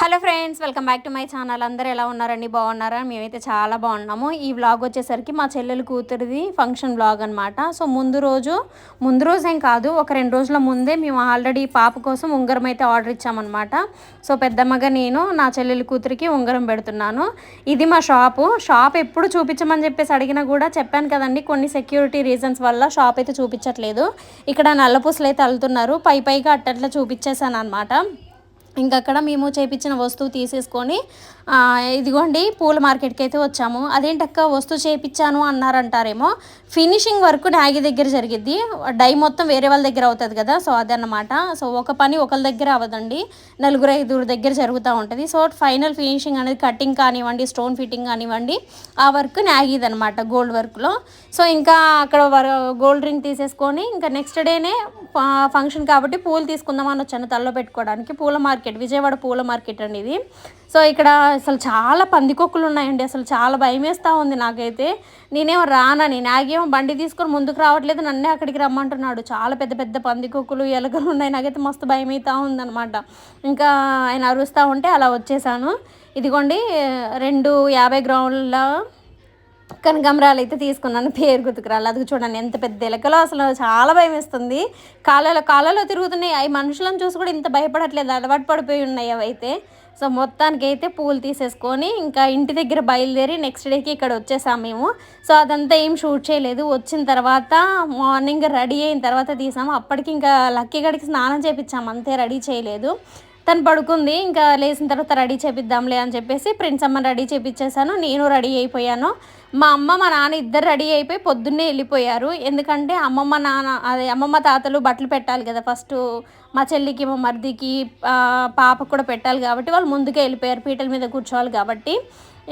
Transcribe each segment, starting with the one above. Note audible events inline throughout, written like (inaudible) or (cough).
Hello friends welcome back to my channel. అందరూ ఎలా ఉన్నారండి? బాగున్నారా? మేమైతే చాలా బాగున్నాము. ఈ వ్లాగ్ వచ్చేసరికి మా చెల్లెలు కూతురిది ఫంక్షన్ వ్లాగ్ అనమాట సో ముందు రోజు ముందు రోజు ఏం కాదు ఒక రెండు రోజుల ముందే మేము ఆల్రెడీ పాప కోసం ఉంగరం అయితే ఆర్డర్ ఇచ్చామన్నమాట. సో పెద్దమ్మగా నేను నా చెల్లెలు కూతురికి ఉంగరం పెడుతున్నాను. ఇది మా షాపు షాప్ ఎప్పుడు చూపించమని చెప్పేసి అడిగినా కూడా చెప్పాను కదండి. కొన్ని సెక్యూరిటీ రీజన్స్ వల్ల షాప్ అయితే చూపించట్లేదు. ఇక్కడ నల్లపూసలు అయితే అల్లుతున్నారు. పై పైగా అట్టట్లా చూపించేశాను అనమాట ఇంకా అక్కడ మేము చేయించిన వస్తువు తీసేసుకొని ఇదిగోండి పూల మార్కెట్కి అయితే వచ్చాము. అదేంటక్క వస్తువు చేయించాను అన్నారంటారేమో. ఫినిషింగ్ వర్క్ నాగి దగ్గర జరిగిద్ది. డై మొత్తం వేరే వాళ్ళ దగ్గర అవుతుంది కదా సో అదన్నమాట. సో ఒక పని ఒకరి దగ్గర అవ్వదండి. నలుగురు ఐదుగురు దగ్గర జరుగుతూ ఉంటుంది. సో ఫైనల్ ఫినిషింగ్ అనేది కటింగ్ కానివ్వండి స్టోన్ ఫిట్టింగ్ కానివ్వండి ఆ వర్క్ నాగిదనమాట గోల్డ్ వర్క్లో. సో ఇంకా అక్కడ గోల్డ్ రింగ్ తీసేసుకొని ఇంకా నెక్స్ట్ డేనే ఫంక్షన్ కాబట్టి పూలు తీసుకుందామని వచ్చాను తలలో పెట్టుకోవడానికి. పూల మార్కెట్ విజయవాడ పూల మార్కెట్ అండి ఇది. సో ఇక్కడ అసలు చాలా పందికొక్కులు ఉన్నాయండి అసలు చాలా భయం వేస్తూ ఉంది నాకైతే. నేనేమో రానని నాకేమో బండి తీసుకొని ముందుకు రావట్లేదు నన్నే అక్కడికి రమ్మంటున్నాడు. చాలా పెద్ద పెద్ద పందికొక్కులు ఎలకలు ఉన్నాయి. నాకైతే మస్తు భయం అవుతూ ఉందనమాట ఇంకా ఆయన అరుస్తూ ఉంటే అలా వచ్చేసాను. ఇదిగోండి రెండు యాభై గ్రౌండ్ల కనకమరాలు అయితే తీసుకున్నాను. పేరు గుర్తుకురాలు అది చూడండి ఎంత పెద్ద ఎలకలో అసలు చాలా భయం వేస్తుంది కాలలో కాలలో తిరుగుతున్నాయి. అవి మనుషులను చూసి కూడా ఇంత భయపడట్లేదు. అలవాటు పడిపోయి ఉన్నాయి అవి అయితే. సో మొత్తానికి అయితే పూలు తీసేసుకొని ఇంకా ఇంటి దగ్గర బయలుదేరి నెక్స్ట్ డేకి ఇక్కడ వచ్చేసాం మేము. సో అదంతా ఏం షూట్ చేయలేదు. వచ్చిన తర్వాత మార్నింగ్ రెడీ అయిన తర్వాత తీసాము. అప్పటికి ఇంకా లక్కీ గడికి స్నానం చేపించాము అంతే రెడీ చేయలేదు. తను పడుకుంది. ఇంకా లేచిన తర్వాత రెడీ చేపిద్దాంలే అని చెప్పేసి ప్రిన్స్ అమ్మ రెడీ చేపించేసాను నేను రెడీ అయిపోయాను. మా అమ్మ మా నాన్న ఇద్దరు రెడీ అయిపోయి పొద్దున్నే వెళ్ళిపోయారు. ఎందుకంటే అమ్మమ్మ నాన్న అదే అమ్మమ్మ తాతలు బట్టలు పెట్టాలి కదా ఫస్ట్ మా చెల్లికి మా మరిదికి పాపకు కూడా పెట్టాలి కాబట్టి వాళ్ళు ముందుకే వెళ్ళిపోయారు పీటల మీద కూర్చోవాలి కాబట్టి.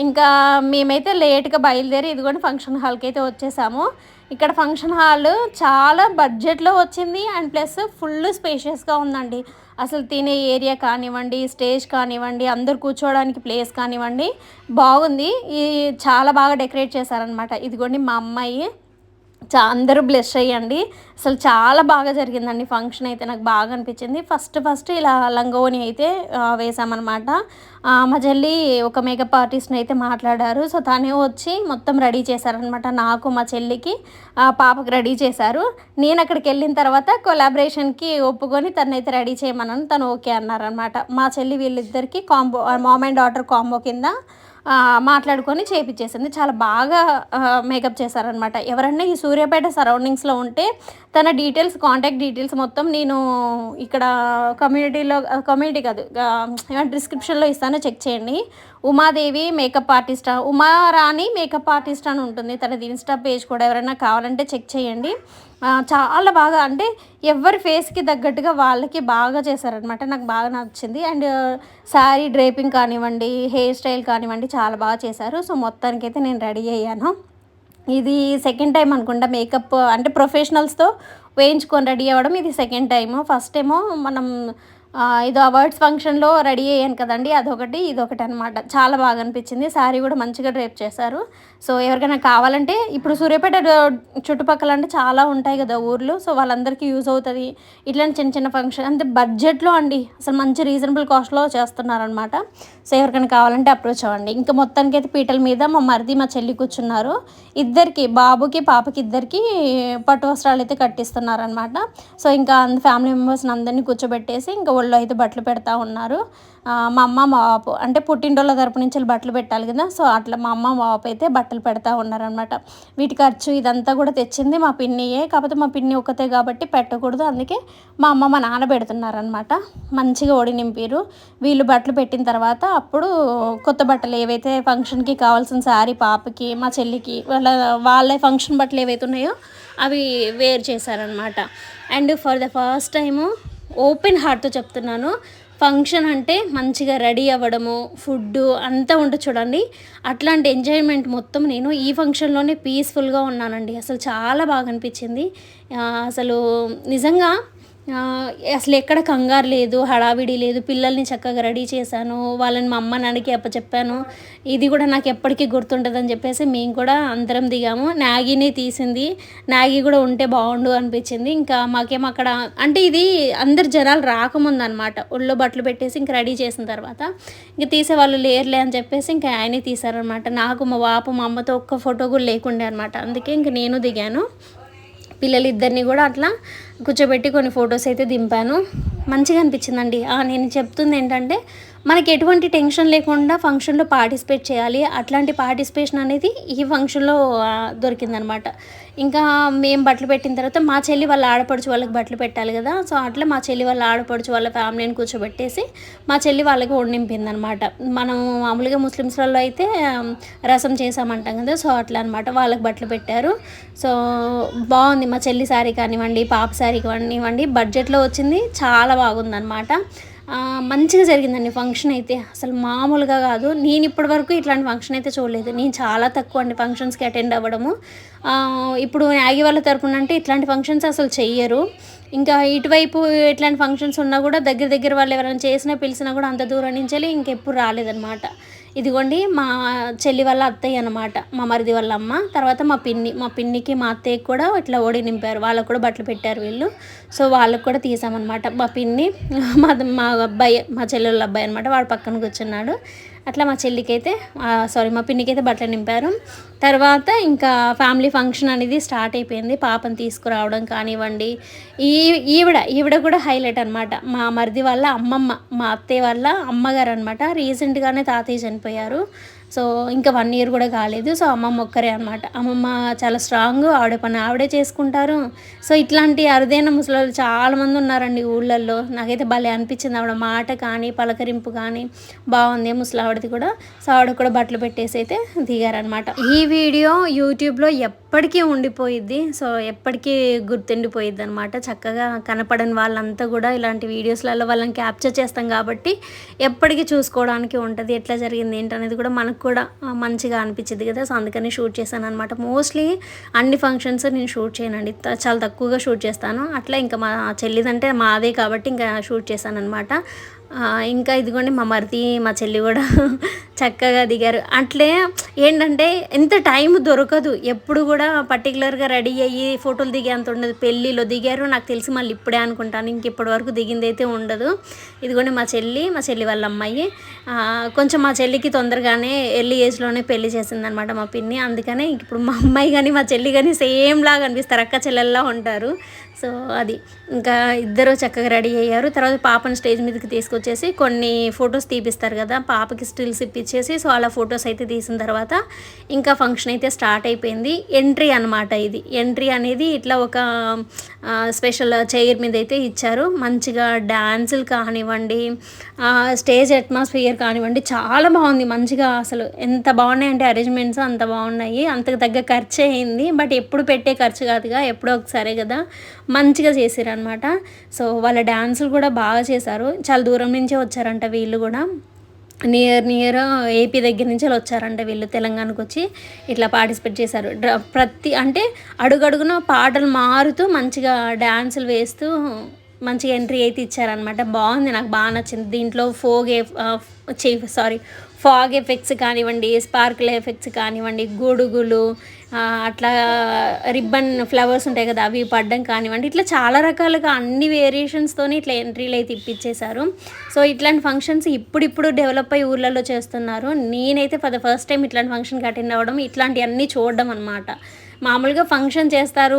ఇంకా మేమైతే లేట్గా బయలుదేరి ఇదిగోండి ఫంక్షన్ హాల్కి అయితే వచ్చేసాము. ఇక్కడ ఫంక్షన్ హాల్ చాలా బడ్జెట్లో వచ్చింది అండ్ ప్లస్ ఫుల్ స్పేషియస్గా ఉందండి. అసలు తినే ఏరియా కానివ్వండి స్టేజ్ కానివ్వండి అందరు కూర్చోవడానికి ప్లేస్ కానివ్వండి బాగుంది. ఈ చాలా బాగా డెకరేట్ చేశారనమాట ఇదిగోండి మా అమ్మాయి చా అందరూ బ్లెస్ అయ్యండి. అసలు చాలా బాగా జరిగిందండి ఫంక్షన్ అయితే నాకు బాగా అనిపించింది. ఫస్ట్ ఫస్ట్ ఇలా లంగోని అయితే వేసామన్నమాట. మా చెల్లి ఒక మేకప్ ఆర్టిస్ట్ని అయితే మాట్లాడారు. సో తనే వచ్చి మొత్తం రెడీ చేశారనమాట నాకు మా చెల్లికి. ఆ, రెడీ చేశారు. నేను అక్కడికి వెళ్ళిన తర్వాత కొలాబరేషన్కి ఒప్పుకొని తనైతే రెడీ చేయమన్నాను. తను ఓకే అన్నారనమాట మా చెల్లి వీళ్ళిద్దరికి combo mom and daughter combo కింద. మాట్లాడుకొని చేపించేసింది చాలా బాగా మేకప్ చేశారనమాట ఎవరన్నా ఈ సూర్యాపేట సరౌండింగ్స్లో ఉంటే తన డీటెయిల్స్ కాంటాక్ట్ డీటెయిల్స్ మొత్తం నేను ఇక్కడ కమ్యూనిటీలో కమ్యూనిటీ కాదు ఏమంటే డిస్క్రిప్షన్లో ఇస్తాను చెక్ చేయండి. Umadevi makeup artist? Umarani makeup artist అని ఉంటుంది. తనది ఇన్స్టా పేజ్ కూడా ఎవరైనా కావాలంటే చెక్ చేయండి. చాలా బాగా అంటే ఎవరి ఫేస్కి తగ్గట్టుగా వాళ్ళకి బాగా చేశారనమాట నాకు బాగా నచ్చింది. అండ్ శారీ డ్రేపింగ్ కానివ్వండి హెయిర్ స్టైల్ కానివ్వండి చాలా బాగా చేశారు. సో మొత్తానికైతే నేను రెడీ అయ్యాను. ఇది సెకండ్ టైం అనుకుంటా మేకప్ అంటే ప్రొఫెషనల్స్తో వేయించుకొని రెడీ అవ్వడం ఇది సెకండ్ టైం ఫస్ట్ ఏమో మనం ఆ, ఇది అవార్డ్స్ ఫంక్షన్లో రెడీ అయ్యాను కదండి అదొకటి ఇదొకటి అనమాట చాలా బాగా అనిపించింది. శారీ కూడా మంచిగా డ్రేప్ చేశారు. సో ఎవరికైనా కావాలంటే ఇప్పుడు సూర్యాపేట చుట్టుపక్కల అంటే చాలా ఉంటాయి కదా ఊర్లు. సో వాళ్ళందరికీ యూజ్ అవుతుంది. ఇట్లాంటి చిన్న చిన్న ఫంక్షన్ అంటే బడ్జెట్లో అండి అసలు మంచి రీజనబుల్ కాస్ట్లో చేస్తున్నారనమాట సో ఎవరికైనా కావాలంటే అప్రోచ్ అవ్వండి. ఇంకా మొత్తానికి అయితే పీటల మీద మా మరిది మా చెల్లి కూర్చున్నారు. ఇద్దరికి బాబుకి పాపకి ఇద్దరికి పట్టు వస్త్రాలు అయితే కట్టిస్తున్నారనమాట సో ఇంకా ఫ్యామిలీ మెంబర్స్ని అందరినీ కూర్చోబెట్టేసి ఇంకా ఒళ్ళో అయితే బట్టలు పెడతా ఉన్నారు. మా అమ్మ మా బాపు అంటే పుట్టింటోళ్ళ తరపు నుంచి బట్టలు పెట్టాలి కదా. సో అట్లా మా అమ్మ మా బాపు అయితే బట్టలు పెడతా ఉన్నారనమాట వీటి ఖర్చు ఇదంతా కూడా తెచ్చింది మా పిన్నియే. కాకపోతే మా పిన్ని ఒకతే కాబట్టి పెట్టకూడదు. అందుకే మా అమ్మ మా నాన్న పెడుతున్నారనమాట మంచిగా ఒడి నింపారు వీళ్ళు బట్టలు పెట్టిన తర్వాత అప్పుడు కొత్త బట్టలు ఏవైతే ఫంక్షన్కి కావాల్సిన శారీ పాపకి మా చెల్లికి వాళ్ళ వాళ్ళ ఫంక్షన్ బట్టలు ఏవైతే ఉన్నాయో అవి వేర్ చేశారనమాట and for the first time open హార్ట్తో చెప్తున్నాను. ఫంక్షన్ అంటే మంచిగా రెడీ అవ్వడము ఫుడ్ అంతా ఉంటుంది చూడండి. అట్లాంటి ఎంజాయ్మెంట్ మొత్తం నేను ఈ ఫంక్షన్లోనే పీస్ఫుల్గా ఉన్నానండి. అసలు చాలా బాగా అనిపించింది. అసలు నిజంగా అసలు ఎక్కడ కంగారు లేదు హడావిడి లేదు పిల్లల్ని చక్కగా రెడీ చేశాను వాళ్ళని మా అమ్మ నాన్నకి చెప్పాను ఇది కూడా నాకు ఎప్పటికీ గుర్తుంటుందని చెప్పేసి మేము కూడా అందరం దిగాము. నాగిని తీసింది నాగి కూడా ఉంటే బాగుండు అనిపించింది. ఇంకా మాకేం అక్కడ అంటే ఇది అందరు జనాలు రాకముందు అనమాట ఒళ్ళో బట్టలు పెట్టేసి ఇంకా రెడీ చేసిన తర్వాత ఇంకా తీసే వాళ్ళు లేరులే అని చెప్పేసి ఇంకా ఆయనే తీశారనమాట. నాకు మా బాపు మా అమ్మతో ఒక్క ఫోటో కూడా లేకుండే అనమాట. అందుకే ఇంక నేను దిగాను. పిల్లలిద్దరిని కూడా అట్లా కూర్చోబెట్టి కొన్ని ఫొటోస్ అయితే దింపాను. మంచిగా అనిపించిందండి. నేను చెప్తుంది ఏంటంటే మనకి ఎటువంటి టెన్షన్ లేకుండా ఫంక్షన్లో పార్టిసిపేట్ చేయాలి. అట్లాంటి పార్టిసిపేషన్ అనేది ఈ ఫంక్షన్లో దొరికిందనమాట. ఇంకా మేము బట్టలు పెట్టిన తర్వాత మా చెల్లి వాళ్ళ ఆడపడుచు వాళ్ళకి బట్టలు పెట్టాలి కదా. సో అట్లా మా చెల్లి వాళ్ళ ఆడపడుచు వాళ్ళ ఫ్యామిలీని కూర్చోబెట్టేసి మా చెల్లి వాళ్ళకి వండింపింది అనమాట మనం మామూలుగా ముస్లిమ్స్లలో అయితే రసం చేసామంటాం కదా. సో అట్లా అనమాట వాళ్ళకి బట్టలు పెట్టారు. సో బాగుంది. మా చెల్లి శారీ కానివ్వండి పాప శారీ కానివ్వండి బడ్జెట్లో వచ్చింది. చాలా బాగుందనమాట. మంచిగా జరిగిందండి ఫంక్షన్ అయితే. అసలు మామూలుగా కాదు. నేను ఇప్పటి వరకు ఇట్లాంటి ఫంక్షన్ అయితే చూడలేదు. నేను చాలా తక్కువ అండి ఫంక్షన్స్కి అటెండ్ అవ్వడము. ఇప్పుడు యాగి వాళ్ళ తరపున అంటే ఇట్లాంటి ఫంక్షన్స్ అసలు చెయ్యరు. ఇంకా ఇటువైపు ఇట్లాంటి ఫంక్షన్స్ ఉన్నా కూడా దగ్గర దగ్గర వాళ్ళు ఎవరైనా చేసినా పిలిచినా కూడా అంత దూరం నుంచి వెళ్ళి ఇంకెప్పుడు రాలేదనమాట ఇదిగోండి మా చెల్లి వాళ్ళ అత్తయ్య అనమాట మా మరిది వాళ్ళ అమ్మ. తర్వాత మా పిన్ని మా పిన్నికి మా అత్తయ్యకి కూడా ఇట్లా ఓడి నింపారు. వాళ్ళకు కూడా బట్టలు పెట్టారు వీళ్ళు. సో వాళ్ళకు కూడా తీసామన్నమాట. మా పిన్ని మా మా అబ్బాయి మా చెల్లెళ్ళ అబ్బాయి అనమాట వాడు పక్కన కూర్చున్నాడు. అట్లా మా చెల్లికైతే సారీ మా పిన్నికైతే బట్టలు నింపారు. తర్వాత ఇంకా ఫ్యామిలీ ఫంక్షన్ అనేది స్టార్ట్ అయిపోయింది. పాపని తీసుకురావడం కానివ్వండి. ఈ ఈవిడ ఈవిడ కూడా హైలైట్ అనమాట మా మరిది వాళ్ళ అమ్మమ్మ మా అత్తయ్య వాళ్ళ అమ్మగారు అనమాట రీసెంట్గానే తాతయ్య చనిపోయారు. సో ఇంకా వన్ ఇయర్ కూడా కాలేదు. సో అమ్మమ్మ ఒక్కరే అనమాట అమ్మమ్మ చాలా స్ట్రాంగ్ ఆవిడ పని ఆవిడే చేసుకుంటారు. సో ఇట్లాంటి అరుదైన ముసలి చాలామంది ఉన్నారండి ఊళ్ళల్లో. నాకైతే భలే అనిపించింది ఆవిడ మాట కానీ పలకరింపు కానీ. బాగుంది ముసలి ఆవిడది కూడా. సో ఆవిడ కూడా బట్టలు పెట్టేసి అయితే దిగారనమాట ఈ వీడియో యూట్యూబ్లో ఎప్పటికీ ఉండిపోయిద్ది. సో ఎప్పటికీ గుర్తుండిపోయిద్ది అనమాట చక్కగా కనపడని వాళ్ళంతా కూడా ఇలాంటి వీడియోస్లలో వాళ్ళని క్యాప్చర్ చేస్తాం కాబట్టి ఎప్పటికీ చూసుకోవడానికి ఉంటుంది. ఎట్లా జరిగింది ఏంటనేది కూడా మనకు కూడా మంచిగా అనిపించింది కదా. సో అందుకని షూట్ చేశాను అనమాట మోస్ట్లీ అన్ని ఫంక్షన్స్ నేను షూట్ చేయనండి. చాలా తక్కువగా షూట్ చేస్తాను. అట్లా ఇంకా మా చెల్లిదంటే మాదే కాబట్టి ఇంకా షూట్ చేశాను అనమాట ఇంకా ఇదిగోండి మా మరిది మా చెల్లి కూడా (laughs) చక్కగా దిగారు. అట్లే ఏంటంటే ఎంత టైం దొరకదు. ఎప్పుడు కూడా పర్టికులర్గా రెడీ అయ్యి ఫోటోలు దిగేంత ఉండదు. పెళ్ళిలో దిగారు నాకు తెలిసి మళ్ళీ ఇప్పుడే అనుకుంటాను. ఇంక ఇప్పటి వరకు దిగింది అయితే ఉండదు. ఇదిగోండి మా చెల్లి మా చెల్లి వాళ్ళ అమ్మాయి. కొంచెం మా చెల్లికి తొందరగానే ఎర్లీ ఏజ్లోనే పెళ్ళి చేసిందనమాట మా పిన్ని. అందుకనే ఇప్పుడు మా అమ్మాయి కానీ మా చెల్లి కానీ సేమ్ లాగా అనిపిస్తారు. అక్క చెల్లెల్లా ఉంటారు. సో అది. ఇంకా ఇద్దరు చక్కగా రెడీ అయ్యారు. తర్వాత పాపని స్టేజ్ మీదకి తీసుకొచ్చి వచ్చేసి కొన్ని ఫొటోస్ తీపిస్తారు కదా పాపకి స్టిల్స్ ఇప్పించేసి సో అలా ఫొటోస్ అయితే తీసిన తర్వాత ఇంకా ఫంక్షన్ అయితే స్టార్ట్ అయిపోయింది. ఎంట్రీ అనమాట ఇది. ఎంట్రీ అనేది ఇట్లా ఒక స్పెషల్ చైర్ మీద అయితే ఇచ్చారు. మంచిగా డ్యాన్సులు కానివ్వండి స్టేజ్ అట్మాస్ఫియర్ కానివ్వండి చాలా బాగుంది. మంచిగా అసలు ఎంత బాగున్నాయంటే అరేంజ్మెంట్స్ అంత బాగున్నాయి. అంతకు తగ్గ ఖర్చు అయింది. బట్ ఎప్పుడు పెట్టే ఖర్చు కాదుగా ఎప్పుడో ఒకసారే కదా మంచిగా చేసారు అనమాట సో వాళ్ళ డ్యాన్సులు కూడా బాగా చేశారు. చాలా దూరం నుంచే వచ్చారంట వీళ్ళు కూడా. నియర్ నియర్ ఏపీ దగ్గర నుంచి వాళ్ళు వచ్చారంట వీళ్ళు తెలంగాణకు వచ్చి. ఇట్లా పార్టిసిపేట్ చేశారు. ప్రతి అంటే అడుగడుగున పాటలు మారుతూ మంచిగా డ్యాన్సులు వేస్తూ మంచిగా ఎంట్రీ అయితే ఇచ్చారనమాట బాగుంది నాకు బాగా నచ్చింది. దీంట్లో ఫోగ్ సారీ ఫాగ్ ఎఫెక్ట్స్ కానివ్వండి స్పార్కిల్ ఎఫెక్ట్స్ కానివ్వండి గొడుగులు అట్లా రిబ్బన్ ఫ్లవర్స్ ఉంటాయి కదా అవి పడ్డం కానివ్వండి ఇట్లా చాలా రకాలుగా అన్ని వేరియేషన్స్తోనే ఇట్లా ఎంట్రీలు అయితే ఇప్పించేశారు సో ఇట్లాంటి ఫంక్షన్స్ ఇప్పుడిప్పుడు డెవలప్ అయ్యి ఊర్లలో చేస్తున్నారు. నేనైతే ఫర్ ద ఫస్ట్ టైం ఇట్లాంటి ఫంక్షన్కి అటెండ్ అవ్వడం ఇట్లాంటివన్నీ చూడడం అనమాట మామూలుగా ఫంక్షన్ చేస్తారు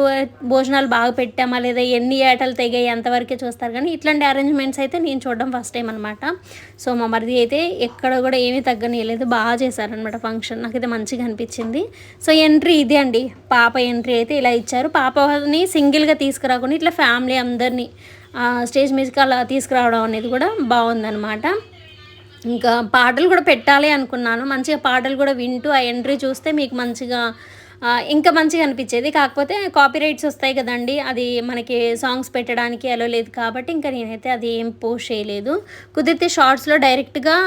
భోజనాలు బాగా పెట్టామా లేదా ఎన్ని ఏటలు తెగాయి అంతవరకే చూస్తారు కానీ ఇట్లాంటి అరేంజ్మెంట్స్ అయితే నేను చూడడం ఫస్ట్ టైం అనమాట సో మా మరిది అయితే ఎక్కడ కూడా ఏమీ తగ్గనీయలేదు బాగా చేశారనమాట ఫంక్షన్ నాకైతే మంచిగా అనిపించింది. సో ఎంట్రీ ఇదే అండి. పాప ఎంట్రీ అయితే ఇలా ఇచ్చారు. పాపని సింగిల్గా తీసుకురాకుండా ఇట్లా ఫ్యామిలీ అందరినీ స్టేజ్ మీదకి అలా తీసుకురావడం అనేది కూడా బాగుందనమాట ఇంకా పాటలు కూడా పెట్టాలి అనుకున్నాను. మంచిగా పాటలు కూడా వింటూ ఆ ఎంట్రీ చూస్తే మీకు మంచిగా ఇంకా మంచిగా అనిపించేది. కాకపోతే కాపీరైట్స్ వస్తాయి కదండి. అది మనకి సాంగ్స్ పెట్టడానికి అలో లేదు కాబట్టి ఇంకా నేనైతే అది ఏం పోస్ట్ చేయలేదు. కుదిరితే షార్ట్స్లో డైరెక్ట్గా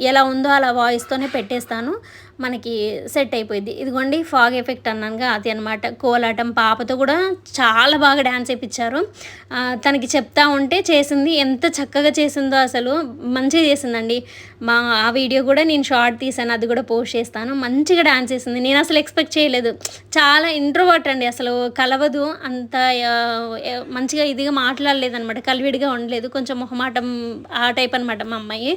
ఎలా ఉందో అలా వాయిస్తోనే పెట్టేస్తాను. మనకి సెట్ అయిపోయింది. ఇదిగోండి ఫాగ్ ఎఫెక్ట్ అన్నానుగా అది అనమాట కోలాటం పాపతో కూడా చాలా బాగా డ్యాన్స్ వేయించారు తనకి చెప్తా ఉంటే చేసింది. ఎంత చక్కగా చేసిందో అసలు మంచిగా చేసిందండి. మా ఆ వీడియో కూడా నేను షార్ట్ తీసాను అది కూడా పోస్ట్ చేస్తాను. మంచిగా డ్యాన్స్ చేసింది నేను అసలు ఎక్స్పెక్ట్ చేయలేదు. చాలా ఇంట్రోవర్ట్ అండి అసలు. కలవదు అంత మంచిగా ఇదిగా మాట్లాడలేదు అనమాట కలివిడిగా ఉండలేదు. కొంచెం మొహమాటం ఆ టైప్ అనమాట మా అమ్మాయి.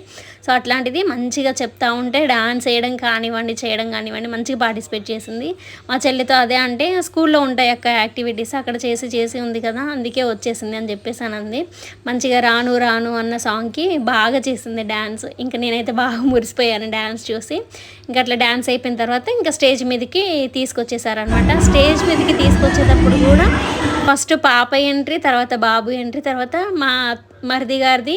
సో అట్లాంటిది మంచిగా చెప్తా ఉంటే డ్యాన్స్ వేయడం కానివ్వండి చేయడం కానివ్వండి మంచిగా పార్టిసిపేట్ చేసింది. మా చెల్లితో అదే అంటే స్కూల్లో ఉంటాయి అక్క యాక్టివిటీస్ అక్కడ చేసి చేసి ఉంది కదా అందుకే వచ్చేసింది అని చెప్పేసి అనంది మంచిగా రాను రాను అన్న సాంగ్కి బాగా చేసింది డ్యాన్స్ ఇంకా నేనైతే బాగా మురిసిపోయాను డ్యాన్స్ చూసి. ఇంకా అట్లా డ్యాన్స్ అయిపోయిన తర్వాత ఇంకా స్టేజ్ మీదకి తీసుకొచ్చేసారనమాట స్టేజ్ మీదకి తీసుకొచ్చేటప్పుడు కూడా ఫస్ట్ పాప ఎంట్రీ తర్వాత బాబు ఎంట్రీ తర్వాత మా మరిది గారిది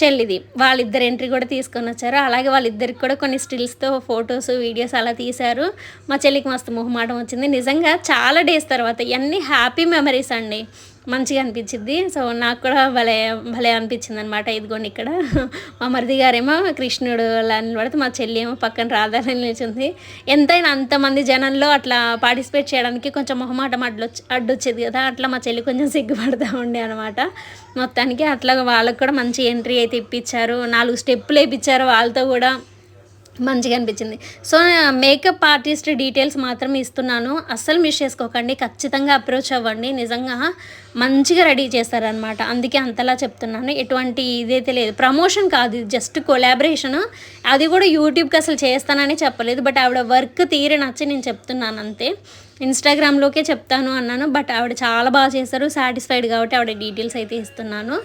చెల్లిది. వాళ్ళిద్దరు ఎంట్రీ కూడా తీసుకొని వచ్చారు. అలాగే వాళ్ళిద్దరికి కూడా కొన్ని స్టిల్స్తో ఫొటోస్ వీడియోస్ అలా తీశారు. మా చెల్లికి మస్తు మొహమాటం వచ్చింది. నిజంగా చాలా డేస్ తర్వాత ఇవన్నీ హ్యాపీ మెమరీస్ అండి. మంచిగా అనిపించింది సో నాకు కూడా భలే భలే అనిపించింది అనమాట ఇదిగోండి ఇక్కడ. మా మరిది గారేమో కృష్ణుడు అలా నిలబడితే మా చెల్లి ఏమో పక్కన రాధాని నిలిచింది. ఎంతైనా అంతమంది జనంలో అట్లా పార్టిసిపేట్ చేయడానికి కొంచెం మొహమాటం అడ్డు అడ్డొచ్చేది కదా. అట్లా మా చెల్లి కొంచెం సిగ్గుపడతా ఉండే అనమాట మొత్తానికి అట్లా వాళ్ళకు కూడా మంచి ఎంట్రీ అయితే ఇప్పించారు నాలుగు స్టెప్పులు వేయించారు వాళ్ళతో కూడా. మంచిగా అనిపించింది. సో మేకప్ ఆర్టిస్ట్ డీటెయిల్స్ మాత్రం ఇస్తున్నాను. అస్సలు మిస్ చేసుకోకండి. ఖచ్చితంగా అప్రోచ్ అవ్వండి. నిజంగా మంచిగా రెడీ చేస్తారనమాట అందుకే అంతలా చెప్తున్నాను. ఎటువంటి ఇదైతే లేదు. ప్రమోషన్ కాదు. Just collaboration. అది కూడా యూట్యూబ్కి అసలు చేస్తానని చెప్పలేదు. బట్ ఆవిడ వర్క్ తీరే నచ్చి నేను చెప్తున్నాను అంతే. ఇన్స్టాగ్రామ్లోకే చెప్తాను అన్నాను. బట్ ఆవిడ చాలా బాగా చేశారు సాటిస్ఫైడ్ కాబట్టి ఆవిడ డీటెయిల్స్ అయితే ఇస్తున్నాను.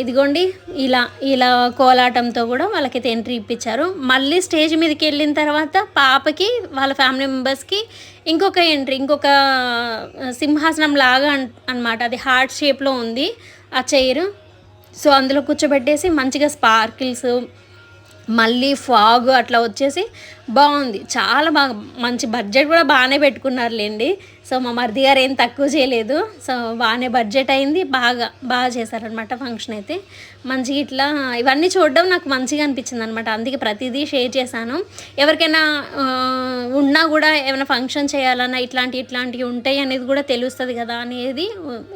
ఇదిగోండి ఇలా ఇలా కోలాటంతో కూడా వాళ్ళకైతే ఎంట్రీ ఇప్పించారు. మళ్ళీ స్టేజ్ మీదకి వెళ్ళిన తర్వాత పాపకి వాళ్ళ ఫ్యామిలీ మెంబర్స్కి ఇంకొక ఎంట్రీ ఇంకొక సింహాసనం లాగా అనమాట అది హార్ట్ షేప్లో ఉంది ఆ చైర్. సో అందులో కూర్చోబెట్టేసి మంచిగా స్పార్కిల్స్ మళ్ళీ ఫాగ్ అట్లా వచ్చేసి బాగుంది. చాలా బాగా మంచి బడ్జెట్ కూడా బాగానే పెట్టుకున్నారులేండి. సో మా మరిది గారు ఏం తక్కువ చేయలేదు. సో బాగానే బడ్జెట్ అయింది. బాగా బాగా చేశారనమాట ఫంక్షన్ అయితే. మంచిగా ఇట్లా ఇవన్నీ చూడడం నాకు మంచిగా అనిపించింది అనమాట అందుకే ప్రతిదీ షేర్ చేశాను. ఎవరికైనా ఉన్నా కూడా ఏమైనా ఫంక్షన్ చేయాలన్నా ఇట్లాంటి ఇట్లాంటివి ఉంటాయి అనేది కూడా తెలుస్తుంది కదా అనేది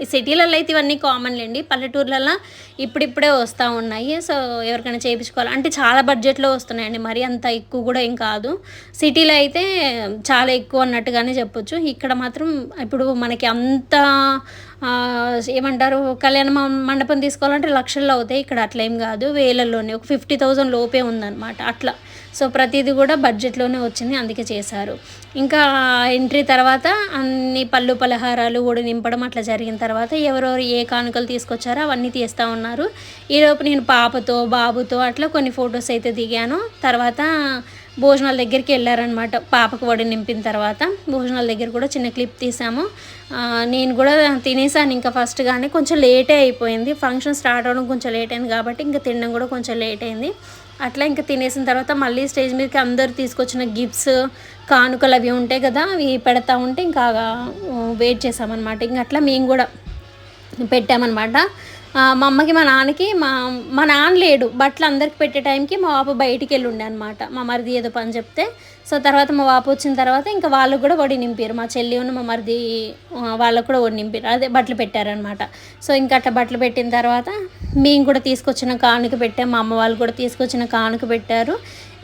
ఈ సిటీలలో అయితే ఇవన్నీ కామన్లేండి పల్లెటూర్లలో ఇప్పుడిప్పుడే వస్తూ ఉన్నాయి. సో ఎవరికైనా చేయించుకోవాలి అంటే చాలా బడ్జెట్లో వస్తున్నాయండి. మరి అంత ఎక్కువ కూడా ఏం కాదు. సిటీలో అయితే చాలా ఎక్కువ అన్నట్టుగానే చెప్పొచ్చు. ఇక్కడ మాత్రం ఇప్పుడు మనకి అంత ఏమంటారు కళ్యాణ మండపం తీసుకోవాలంటే లక్షల్లో అవుతాయి. ఇక్కడ అట్లా ఏం కాదు. వేలల్లోనే ఒక ఫిఫ్టీ థౌజండ్ లోపే ఉందన్నమాట అట్లా. సో ప్రతిదీ కూడా బడ్జెట్లోనే వచ్చింది అందుకే చేశారు. ఇంకా ఎంట్రీ తర్వాత అన్ని పళ్ళు పలహారాలు కూడా నింపడం అట్లా జరిగిన తర్వాత ఎవరెవరు ఏ కానుకలు తీసుకొచ్చారో అవన్నీ తీస్తూ ఉన్నారు. ఈలోపు నేను పాపతో బాబుతో అట్లా కొన్ని ఫొటోస్ అయితే దిగాను. తర్వాత భోజనాల దగ్గరికి వెళ్ళారనమాట పాపకు వడి నింపిన తర్వాత భోజనాల దగ్గర కూడా చిన్న క్లిప్ తీసాము. నేను కూడా తినేసాను ఇంకా ఫస్ట్ కానీ కొంచెం లేటే అయిపోయింది. ఫంక్షన్ స్టార్ట్ అవ్వడం కొంచెం లేట్ అయింది కాబట్టి ఇంకా తినడం కూడా కొంచెం లేట్ అయింది. అట్లా ఇంకా తినేసిన తర్వాత మళ్ళీ స్టేజ్ మీదకి అందరు తీసుకొచ్చిన గిఫ్ట్స్ కానుకలు అవి ఉంటాయి కదా అవి పెడతా ఉంటే ఇంకా వెయిట్ చేసామన్నమాట. ఇంకా అట్లా మేము కూడా పెట్టామన్నమాట. మా అమ్మకి మా నాన్నకి మా మా నాన్న లేడు. బట్టలు అందరికి పెట్టే టైంకి మా బాబు బయటికి వెళ్ళి ఉండే అనమాట మా మరిది ఏదో పని చెప్తే. సో తర్వాత మా బాబు వచ్చిన తర్వాత ఇంకా వాళ్ళకు కూడా వడి నింపారు. మా చెల్లి ఉన్న మా మరిది వాళ్ళకు కూడా వడి నింపారు. అదే బట్టలు పెట్టారనమాట సో ఇంకా అట్లా బట్టలు పెట్టిన తర్వాత మేము కూడా తీసుకొచ్చిన కానుక పెట్టాం. మా అమ్మ వాళ్ళు కూడా తీసుకొచ్చిన కానుక పెట్టారు.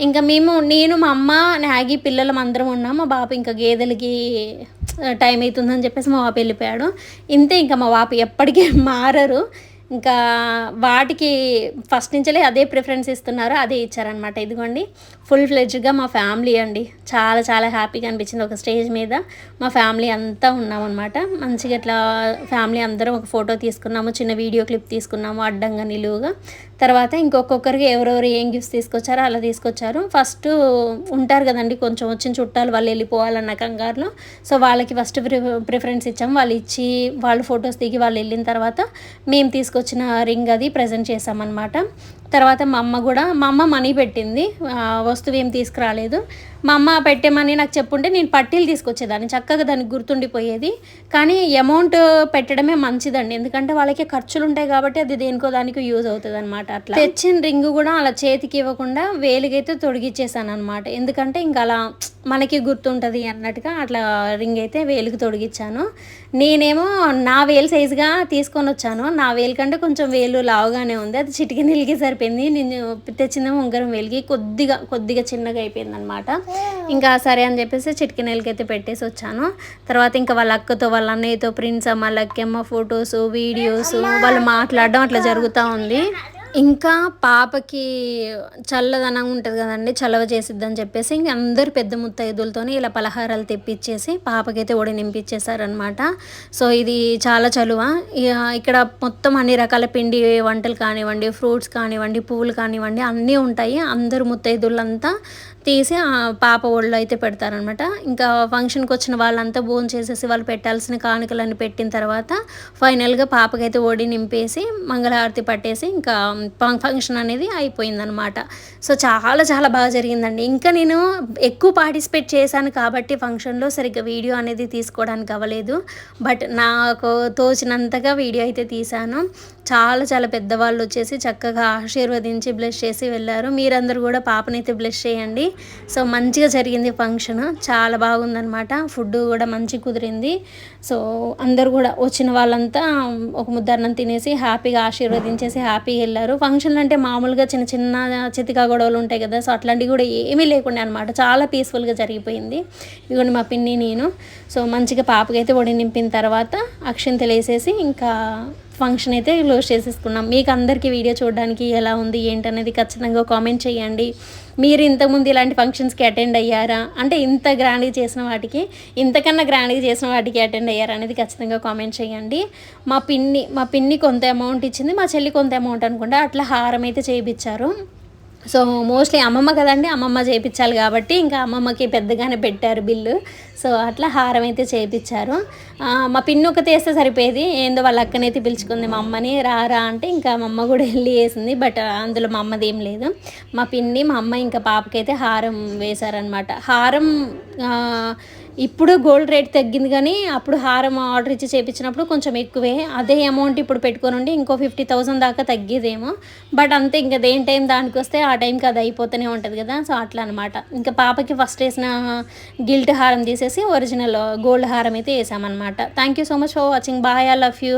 ఇంకా మేము నేను మా అమ్మ నాగి పిల్లలం అందరం ఉన్నాం. మా బాబు ఇంకా గేదెలకి టైం అవుతుందని చెప్పేసి మా బాబు వెళ్ళిపోయాడు. ఇంతే ఇంకా మా బాబు ఎప్పటికీ మారరు. ఇంకా వాటికి ఫస్ట్ నుంచే అదే ప్రిఫరెన్స్ ఇస్తున్నారు అదే ఇచ్చారనమాట ఇదిగోండి ఫుల్ ఫ్లెడ్జ్గా మా ఫ్యామిలీ అండి. చాలా చాలా హ్యాపీగా అనిపించింది ఒక స్టేజ్ మీద. మా ఫ్యామిలీ అంతా ఉన్నామన్నమాట. మంచిగా ఇట్లా ఫ్యామిలీ అందరం ఒక ఫోటో తీసుకున్నాము చిన్న వీడియో క్లిప్ తీసుకున్నాము అడ్డంగా నిలువుగా. తర్వాత ఇంకొక్కొక్కరికి ఎవరెవరు ఏం గిఫ్ట్స్ తీసుకొచ్చారో అలా తీసుకొచ్చారు. ఫస్ట్ ఉంటారు కదండి కొంచెం వచ్చిన చుట్టాలు వాళ్ళు వెళ్ళిపోవాలన్న కంగారులో. సో వాళ్ళకి ఫస్ట్ ప్రిఫరెన్స్ ఇచ్చాము. వాళ్ళు ఇచ్చి వాళ్ళు ఫొటోస్ దిగి వాళ్ళు వెళ్ళిన తర్వాత మేము తీసుకొచ్చిన రింగ్ అది ప్రజెంట్ చేసామన్నమాట తర్వాత మా అమ్మ కూడా మా అమ్మ మనీ పెట్టింది. వస్తువు ఏం తీసుకురాలేదు. మా అమ్మ పెట్టేమని నాకు చెప్పుంటే నేను పట్టీలు తీసుకొచ్చేదాన్ని. చక్కగా దానికి గుర్తుండిపోయేది. కానీ అమౌంట్ పెట్టడమే మంచిదండి. ఎందుకంటే వాళ్ళకి ఖర్చులు ఉంటాయి కాబట్టి అది దేనికో దానికి యూజ్ అవుతుంది అనమాట అట్లా. తెచ్చిన రింగ్ కూడా అలా చేతికి ఇవ్వకుండా వేలికైతే తొడిగిచ్చేసాను అనమాట ఎందుకంటే ఇంకా అలా మనకి గుర్తుంటుంది అన్నట్టుగా అట్లా రింగ్ అయితే వేలికి తొడిగిచ్చాను. నేనేమో నా వేలు సైజుగా తీసుకొని వచ్చాను నా వేలు కంటే కొంచెం వేలు లావుగానే ఉంది. అది చిటికి నిలిగి సరిపోయింది. నేను తెచ్చిందేమో ఉంగరం వేలికి కొద్దిగా కొద్దిగా చిన్నగా అయిపోయింది అనమాట ఇంకా సరే అని చెప్పేసి చిటికి నెలకి అయితే పెట్టేసి వచ్చాను. తర్వాత ఇంకా వాళ్ళ అక్కతో వాళ్ళ అన్నయ్యతో ప్రిన్స్ అమ్మ లక్కమ్మ ఫొటోస్ వీడియోస్ వాళ్ళు మాట్లాడడం అట్లా జరుగుతూ ఉంది. ఇంకా పాపకి చల్లదనం ఉంటుంది కదండి చలవ చేసిద్దని చెప్పేసి ఇంక అందరు పెద్ద ముత్తైదులతోని ఇలా పలహారాలు తెప్పించేసి పాపకైతే ఒడి నింపించేశారనమాట సో ఇది చాలా చలువ. ఇక ఇక్కడ మొత్తం అన్ని రకాల పిండి వంటలు కానివ్వండి ఫ్రూట్స్ కానివ్వండి పువ్వులు కానివ్వండి అన్నీ ఉంటాయి. అందరు ముత్తైదులంతా తీసి ఆ పాప ఒళ్ళు అయితే పెడతారనమాట ఇంకా ఫంక్షన్కి వచ్చిన వాళ్ళంతా భోజనం చేసేసి వాళ్ళు పెట్టాల్సిన కానుకలన్నీ పెట్టిన తర్వాత ఫైనల్గా పాపకైతే ఒడి నింపేసి మంగళహారతి పట్టేసి ఇంకా ఫంక్షన్ అనేది అయిపోయిందనమాట సో చాలా చాలా బాగా జరిగిందండి. ఇంకా నేను ఎక్కువ పార్టిసిపేట్ చేశాను కాబట్టి ఫంక్షన్లో సరిగ్గా వీడియో అనేది తీసుకోవడానికి అవ్వలేదు. బట్ నాకు తోచినంతగా వీడియో అయితే తీశాను. చాలా చాలా పెద్దవాళ్ళు వచ్చేసి చక్కగా ఆశీర్వదించి బ్లెస్ చేసి వెళ్ళారు. మీరందరూ కూడా పాపనైతే బ్లెస్ చేయండి. సో మంచిగా జరిగింది ఫంక్షన్. చాలా బాగుందనమాట ఫుడ్ కూడా మంచి కుదిరింది. సో అందరు కూడా వచ్చిన వాళ్ళంతా ఒక ముద్దన్నం తినేసి హ్యాపీగా ఆశీర్వదించేసి హ్యాపీగా వెళ్ళారు. ఫంక్షన్లు అంటే మామూలుగా చిన్న చిన్న చితికా గొడవలు ఉంటాయి కదా. సో అట్లాంటివి కూడా ఏమీ లేకుండా అనమాట చాలా పీస్ఫుల్గా జరిగిపోయింది. ఇదిగోండి మా పిన్ని నేను. సో మంచిగా పాపకైతే ఒడి నింపిన తర్వాత అక్షింతలు వేసేసి ఇంకా ఫంక్షన్ అయితే క్లోజ్ చేసేసుకున్నాం. మీకు అందరికీ వీడియో చూడడానికి ఎలా ఉంది ఏంటనేది ఖచ్చితంగా కామెంట్ చేయండి. మీరు ఇంతకుముందు ఇలాంటి ఫంక్షన్స్కి అటెండ్ అయ్యారా? అంటే ఇంత గ్రాండ్గా చేసిన వాటికి ఇంతకన్నా గ్రాండ్గా చేసిన వాటికి అటెండ్ అయ్యారా అనేది ఖచ్చితంగా కామెంట్ చేయండి. మా పిన్ని మా పిన్ని కొంత అమౌంట్ ఇచ్చింది మా చెల్లి కొంత అమౌంట్ అనుకుంటా అట్లా హారం అయితే చేయించారు సో మోస్ట్లీ అమ్మమ్మ కదండి అమ్మమ్మ చేయించాలి కాబట్టి ఇంకా అమ్మమ్మకి పెద్దగానే పెట్టారు బిల్లు. సో అట్లా హారం అయితే చేయించారు మా పిన్ని ఒకటి వేస్తే సరిపోయేది. ఏందో వాళ్ళ అక్కనైతే పిలుచుకుంది మా అమ్మని రా రా అంటే ఇంకా మా అమ్మ కూడా వెళ్ళి వేసింది బట్ అందులో మా అమ్మది ఏం లేదు. మా పిన్ని మా అమ్మ ఇంకా పాపకైతే హారం వేశారనమాట హారం ఇప్పుడు గోల్డ్ రేట్ తగ్గింది కానీ అప్పుడు హారం ఆర్డర్ ఇచ్చి చేయించినప్పుడు కొంచెం ఎక్కువే. అదే అమౌంట్ ఇప్పుడు పెట్టుకొని ఉండి ఇంకో ఫిఫ్టీ థౌసండ్ దాకా తగ్గేదేమో. బట్ అంతే ఇంకా దేని టైం దానికి వస్తే ఆ టైంకి అది అయిపోతూనే ఉంటుంది కదా. సో అట్లా అనమాట ఇంకా పాపకి ఫస్ట్ వేసిన గిల్ట్ హారం తీసేసి ఒరిజినల్ గోల్డ్ హారం అయితే వేసామన్నమాట. Thank you so much for watching bye I love you